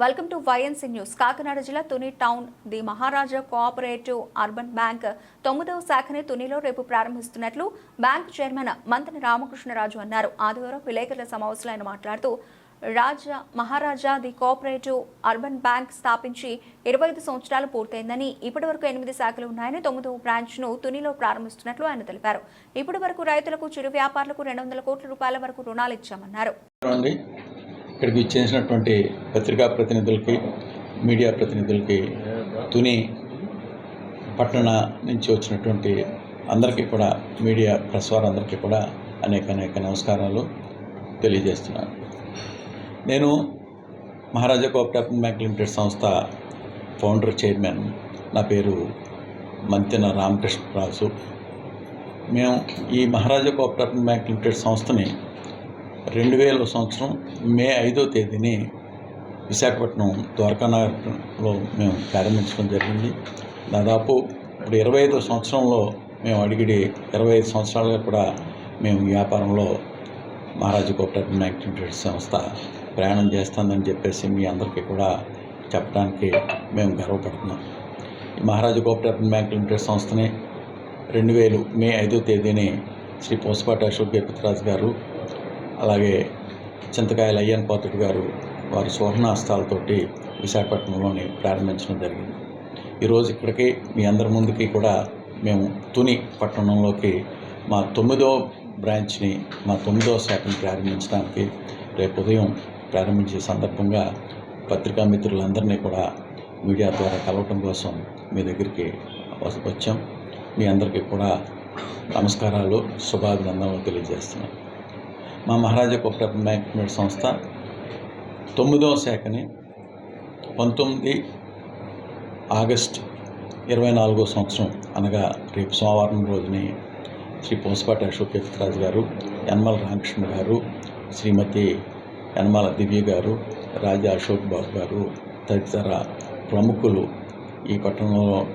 Welcome to YNC news. Kakinada జిల్లా Tuni town the Maharaja cooperative urban bank తొమ్మిదవ శాఖని తునిలో రేపు ప్రారంభిస్తున్నట్లు బ్యాంక్ చైర్మన్ మంతని రామకృష్ణరాజు అన్నారు. ఆదివారం విలేకరుల సమావేశంలో ఆయన మాట్లాడుతూ Raja Maharaja the cooperative urban bank స్థాపించి ఇరవై ఐదు సంవత్సరాలు పూర్తయిందని ఇప్పటి వరకు ఎనిమిది శాఖలు ఉన్నాయని తొమ్మిదవ బ్రాంచ్ను తునిలో ప్రారంభిస్తున్నట్లు ఆయన తెలిపారు. ఇప్పటి వరకు రైతులకు చిరు వ్యాపారులకు రెండు వందల కోట్ల రూపాయల వరకు రుణాలు ఇచ్చామన్నారు. ఇక్కడికి ఇచ్చేసినటువంటి పత్రికా ప్రతినిధులకి మీడియా ప్రతినిధులకి తుని పట్టణ నుంచి వచ్చినటువంటి అందరికీ కూడా మీడియా ప్రెస్ వారందరికీ కూడా అనేక అనేక నమస్కారాలు తెలియజేస్తున్నాను. నేను మహారాజా కోఆపరేటివ్ బ్యాంక్ లిమిటెడ్ సంస్థ ఫౌండర్ చైర్మన్. నా పేరు మంతెన రామకృష్ణరాజు. మేము ఈ మహారాజా కోఆపరేటివ్ బ్యాంక్ లిమిటెడ్ సంస్థని రెండు వేల సంవత్సరం మే ఐదో తేదీని విశాఖపట్నం ద్వారకానగర్లో మేము ప్రారంభించడం జరిగింది. దాదాపు ఇప్పుడు ఇరవై ఐదో సంవత్సరంలో మేము అడిగిడి ఇరవై ఐదు సంవత్సరాలుగా కూడా మేము వ్యాపారంలో మహారాజా కోఆపరేటివ్ బ్యాంక్ లిమిటెడ్ సంస్థ ప్రయాణం చేస్తుందని చెప్పేసి మీ అందరికీ కూడా చెప్పడానికి మేము గర్వపడుతున్నాం. ఈ మహారాజా బ్యాంక్ లిమిటెడ్ సంస్థని రెండు వేలు మే ఐదో తేదీని శ్రీ పోసపాటి అశోక్ గేపతిరాజు గారు అలాగే చింతకాయల అయ్యన్ పాతుడు గారు వారి సువర్ణాస్తాలతోటి విశాఖపట్నంలోని ప్రారంభించడం జరిగింది. ఈరోజు ఇక్కడికి మీ అందరి ముందుకి కూడా మేము తుని పట్టణంలోకి మా తొమ్మిదో బ్రాంచ్ని మా తొమ్మిదో శాఖని ప్రారంభించడానికి రేపు ఉదయం ప్రారంభించే సందర్భంగా పత్రికా మిత్రులందరినీ కూడా మీడియా ద్వారా కలవటం కోసం మీ దగ్గరికి వచ్చాం. మీ అందరికీ కూడా నమస్కారాలు శుభాభినందనలు తెలియజేస్తున్నాను మా మహారాజా కోఆపరేటివ్ బ్యాంక్ సంస్థ. తొమ్మిదవ శాఖని పంతొమ్మిది ఆగస్ట్ ఇరవై నాలుగో సంవత్సరం అనగా రేపు సోమవారం రోజుని శ్రీ పోసపాటి అశోక్ రాజు గారు యనమల రామకృష్ణ గారు శ్రీమతి యనమల దివ్య గారు రాజా అశోక్ బాబు గారు తదితర ప్రముఖులు ఈ పట్టణంలో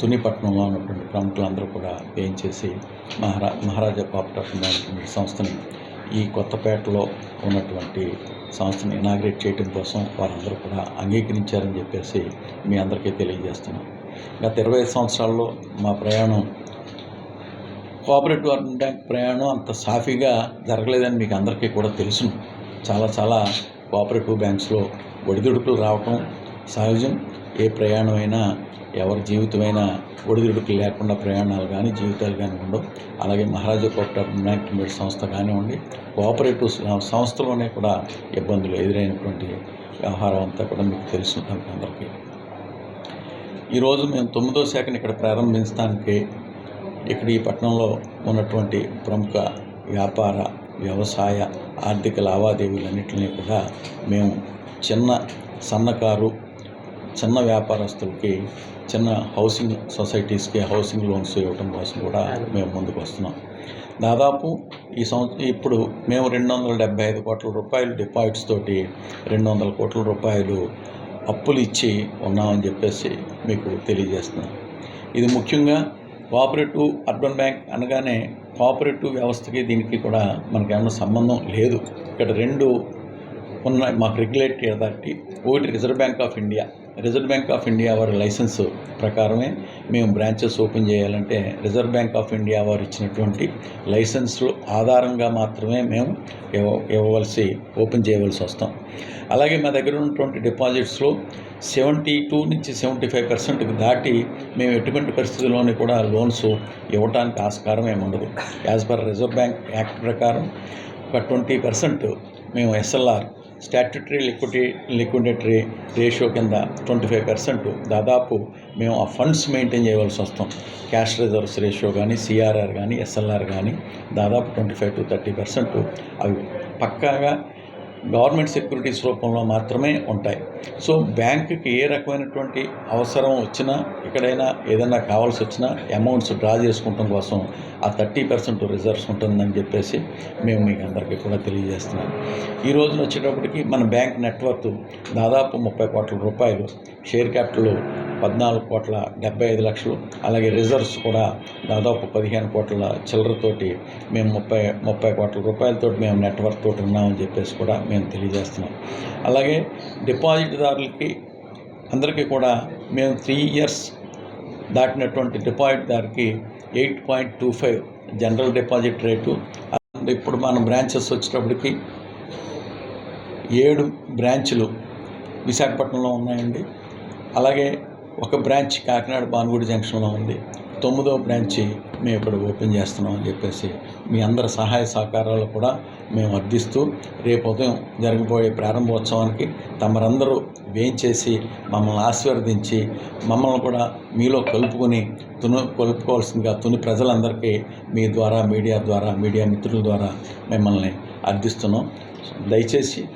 తుని పట్టణంలో ఉన్నటువంటి ప్రముఖులందరూ కూడా వేయించేసి మహారా మహారాజా కోఆపరేటివ్ బ్యాంక్ సంస్థని ఈ కొత్తపేటలో ఉన్నటువంటి సంస్థను ఇనాగ్రేట్ చేయడం కోసం వారందరూ కూడా అంగీకరించారని చెప్పేసి మీ అందరికీ తెలియజేస్తున్నాం. గత ఇరవై ఐదు సంవత్సరాల్లో మా ప్రయాణం కోఆపరేటివ్ బ్యాంక్ ప్రయాణం అంత సాఫీగా జరగలేదని మీకు అందరికీ కూడా తెలుసును చాలా చాలా కోఆపరేటివ్ బ్యాంక్స్లో ఒడిదుడుకులు రావటం సహజం. ఏ ప్రయాణం అయినా ఎవరి జీవితమైనా ఒడిదుడుకులు లేకుండా ప్రయాణాలు కానీ జీవితాలు కానీ ఉండవు. అలాగే మహారాజా కోఆపరేటివ్ బ్యాంక్ సంస్థ కానివ్వండి కోఆపరేటివ్ సంస్థలోనే కూడా ఇబ్బందులు ఎదురైనటువంటి వ్యవహారం అంతా కూడా మీకు తెలుసు అందరికీ. ఈరోజు మేము తొమ్మిదో శాఖను ఇక్కడ ప్రారంభించడానికి ఇక్కడ ఈ పట్టణంలో ఉన్నటువంటి ప్రముఖ వ్యాపార వ్యవసాయ ఆర్థిక లావాదేవీలన్నింటినీ కూడా మేము చిన్న సన్నకారు చిన్న వ్యాపారస్తులకి చిన్న హౌసింగ్ సొసైటీస్కి హౌసింగ్ లోన్స్ ఇవ్వటం కోసం కూడా మేము ముందుకు వస్తున్నాం. దాదాపు ఈ సంవత్సరం ఇప్పుడు మేము రెండు వందల డెబ్బై ఐదు కోట్ల రూపాయలు డిపాజిట్స్ తోటి రెండు వందల కోట్ల రూపాయలు అప్పులు ఇచ్చి ఉన్నామని చెప్పేసి మీకు తెలియజేస్తున్నాం. ఇది ముఖ్యంగా కోఆపరేటివ్ అర్బన్ బ్యాంక్ అనగానే కోఆపరేటివ్ వ్యవస్థకి దీనికి కూడా మనకి ఏమైనా సంబంధం లేదు. ఇక్కడ రెండు ఉన్నాయి మాకు రెగ్యులేటరీ అథారిటీ ఒకటి reserve bank of India reserve bank of India వారి లైసెన్స్ ప్రకారమే మేము బ్రాంచెస్ ఓపెన్ చేయాలంటే రిజర్వ్ బ్యాంక్ ఆఫ్ ఇండియా వారు ఇచ్చినటువంటి లైసెన్స్లు ఆధారంగా మాత్రమే మేము ఇవ్వ ఇవ్వవలసి ఓపెన్ చేయవలసి వస్తాం. అలాగే మా దగ్గర ఉన్నటువంటి డిపాజిట్స్లో సెవెంటీ టూ నుంచి సెవెంటీ ఫైవ్ పర్సెంట్కి దాటి మేము ఎటువంటి పరిస్థితుల్లోని కూడా లోన్స్ ఇవ్వడానికి ఆస్కారం ఏముండదు as per reserve bank act ప్రకారం ఒక ట్వంటీ పర్సెంట్ మేము SLR statutory liquidity liquidatory ratio కింద ట్వంటీ ఫైవ్ పర్సెంట్. దాదాపు మేము ఆ ఫండ్స్ మెయింటైన్ చేయవలసి వస్తాం. క్యాష్ రిజర్వ్స్ రేషియో కానీ సిఆర్ఆర్ కానీ ఎస్ఎల్ఆర్ కానీ దాదాపు twenty five to thirty percent. అవి పక్కాగా గవర్నమెంట్ సెక్యూరిటీస్ రూపంలో మాత్రమే ఉంటాయి. సో బ్యాంకుకి ఏ రకమైనటువంటి అవసరం వచ్చినా ఎక్కడైనా ఏదైనా కావాల్సి వచ్చినా అమౌంట్స్ డ్రా చేసుకోవటం కోసం ఆ థర్టీ పర్సెంట్ రిజర్వ్స్ ఉంటుందని చెప్పేసి మేము మీకు అందరికీ కూడా తెలియజేస్తున్నాం. ఈ రోజున వచ్చేటప్పటికి మన బ్యాంక్ నెట్వర్క్ దాదాపు ముప్పై కోట్ల రూపాయలు షేర్ క్యాపిటల్ పద్నాలుగు కోట్ల డెబ్బై ఐదు లక్షలు అలాగే రిజర్వ్స్ కూడా దాదాపు పదిహేను కోట్ల చిల్లరతోటి మేము ముప్పై ముప్పై కోట్ల రూపాయలతో మేము నెట్వర్క్ తోటి ఉన్నామని చెప్పేసి కూడా మేము తెలియజేస్తున్నాం. అలాగే డిపాజిట్దారులకి అందరికీ కూడా మేము త్రీ ఇయర్స్ దాటినటువంటి డిపాజిట్దారికి eight point two five general deposit rate. ఇప్పుడు మన బ్రాంచెస్ వచ్చేటప్పటికి ఏడు బ్రాంచులు విశాఖపట్నంలో ఉన్నాయండి. అలాగే ఒక బ్రాంచ్ కాకినాడ భానుగుడి జంక్షన్లో ఉంది. తొమ్మిదో బ్రాంచి మేము ఇక్కడ ఓపెన్ చేస్తున్నాం అని చెప్పేసి మీ అందరి సహాయ సహకారాలు కూడా మేము అర్థిస్తూ రేపు ఉదయం జరగబోయే ప్రారంభోత్సవానికి తమరందరూ వేయించేసి మమ్మల్ని ఆశీర్వదించి మమ్మల్ని కూడా మీలో కలుపుకొని తును కలుపుకోవాల్సిందిగా తుని ప్రజలందరికీ మీ ద్వారా మీడియా ద్వారా మీడియా మిత్రుల ద్వారా మిమ్మల్ని అర్థిస్తున్నాం. దయచేసి